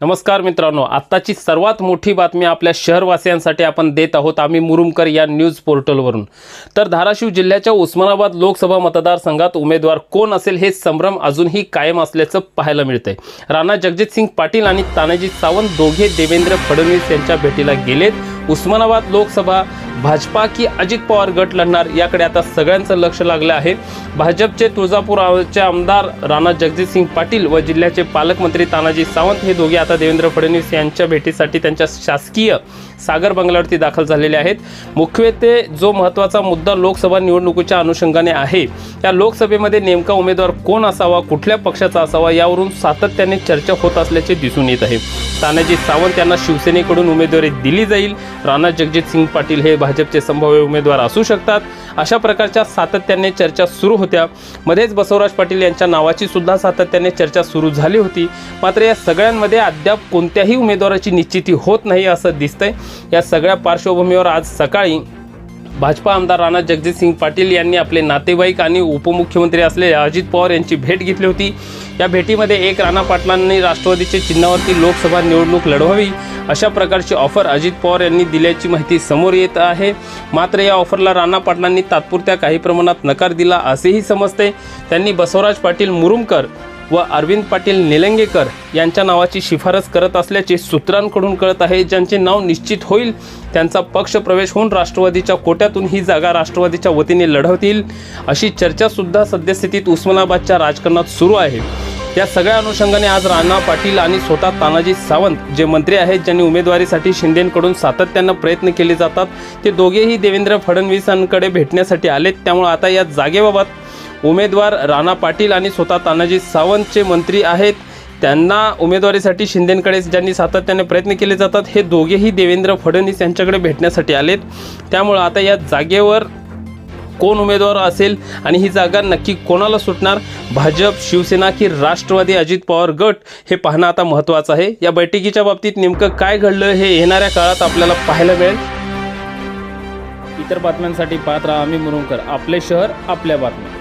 नमस्कार मित्रांनो आत्ताची सर्वात मोठी बातमी आपल्या शहरवासियांसाठी आपण देत आहोत आम्ही मुरुमकर या न्यूज पोर्टलवरून. तर धाराशिव जिल्ह्याच्या उस्मानाबाद लोकसभा मतदारसंघात उमेदवार कोण असेल हे संभ्रम अजूनही कायम असल्याचं पाहायला मिळतंय. राणा जगजितसिंग पाटील आणि तानाजी सावंत दोघे देवेंद्र फडणवीस यांच्या भेटीला गेलेत. उस्मानाबाद लोकसभा भाजपा की अजित पवार गट लढणार याकडे आता सगळ्यांचं लक्ष लागलं आहे. भाजपचे तुळजापूरचे आमदार राणा जगजितसिंग पाटील व जिल्ह्याचे पालकमंत्री तानाजी सावंत हे दोघे आता देवेंद्र फडणवीस यांच्या भेटीसाठी त्यांच्या शासकीय सागर बंगल्यावरती दाखल झालेले आहेत. मुख्यत्वे जो महत्त्वाचा मुद्दा लोकसभा निवडणुकीच्या अनुषंगाने आहे या लोकसभेमध्ये नेमका उमेदवार कोण असावा कुठल्या पक्षाचा असावा यावरून सातत्याने चर्चा होत असल्याचे दिसून येत आहे. तानाजी सावंत यांना शिवसेनेकडून उमेदवारी दिली जाईल. राणा जगजितसिंग पाटील हे भाजपचे संभाव्य उमेदवार असू शकतात. अशा प्रकारच्या सातत्याने चर्चा सुरू होत्या. मध्येच बसवराज पाटील यांच्या नावाची सुद्धा सातत्याने चर्चा सुरू झाली होती. मात्र या सगळ्यांमध्ये अद्याप कोणत्याही उमेदवाराची निश्चिती होत नाही असं दिसतंय. या सगळ्या पार्श्वभूमीवर आज सकाळी भाजपा आमदार राणा जगजितसिंग पाटील यांनी आपले नातेवाईक आणि उपमुख्यमंत्री असलेल्या अजित पवार यांची भेट घेतली होती. या भेटीमध्ये एक राणा पाटलांनी राष्ट्रवादीच्या चिन्हावरती लोकसभा निवडणूक लढवावी. अशा प्रकारची ऑफर अजित पवार यांनी दिल्याची माहिती समोर येत आहे. मात्र या ऑफरला राणा पाटलांनी तात्पुरत्या काही प्रमाणात नकार दिला असेही समजते. त्यांनी बसवराज पाटील मुरुमकर व अरविंद पाटील निलंगेकर यांच्या नावाची शिफारस करत असल्याचे सूत्रांकडून कळत आहे. ज्यांचे नाव निश्चित होईल त्यांचा पक्ष प्रवेश होऊन राष्ट्रवादीच्या कोट्यातून ही जागा राष्ट्रवादीच्या वतीने लढवतील अशी चर्चासुद्धा सद्यस्थितीत उस्मानाबादच्या राजकारणात सुरू आहे. या सगळ्या अनुषंगाने आज राणा पाटील आणि स्वतः तानाजी सावंत जे मंत्री आहेत ज्यांनी उमेदवारीसाठी शिंदेकडून सातत्यानं प्रयत्न केले जातात ते दोघेही देवेंद्र फडणवीसांकडे भेटण्यासाठी आलेत. त्यामुळे आता या जागेबाबत उमेदवार राणा पाटील आणि स्वतः तानाजी सावंतचे मंत्री आहेत. त्यांना उमेदवारीसाठी शिंदेकडे ज्यांनी सातत्याने प्रयत्न केले जातात हे दोघेही देवेंद्र फडणवीस यांच्याकडे भेटण्यासाठी आलेत. त्यामुळं आता या जागेवर कोण उमेदवार असेल आणि ही जागा नक्की कोणाला सुटणार? भाजप शिवसेना की राष्ट्रवादी अजित पवार गट? हे पाहणं आता महत्त्वाचं आहे. या बैठकीच्या बाबतीत नेमकं काय घडलं हे येणाऱ्या काळात आपल्याला पाहायला मिळेल. इतर बातम्यांसाठी पाहत राहा आम्ही मुरुंकर आपले शहर आपल्या बातम्या.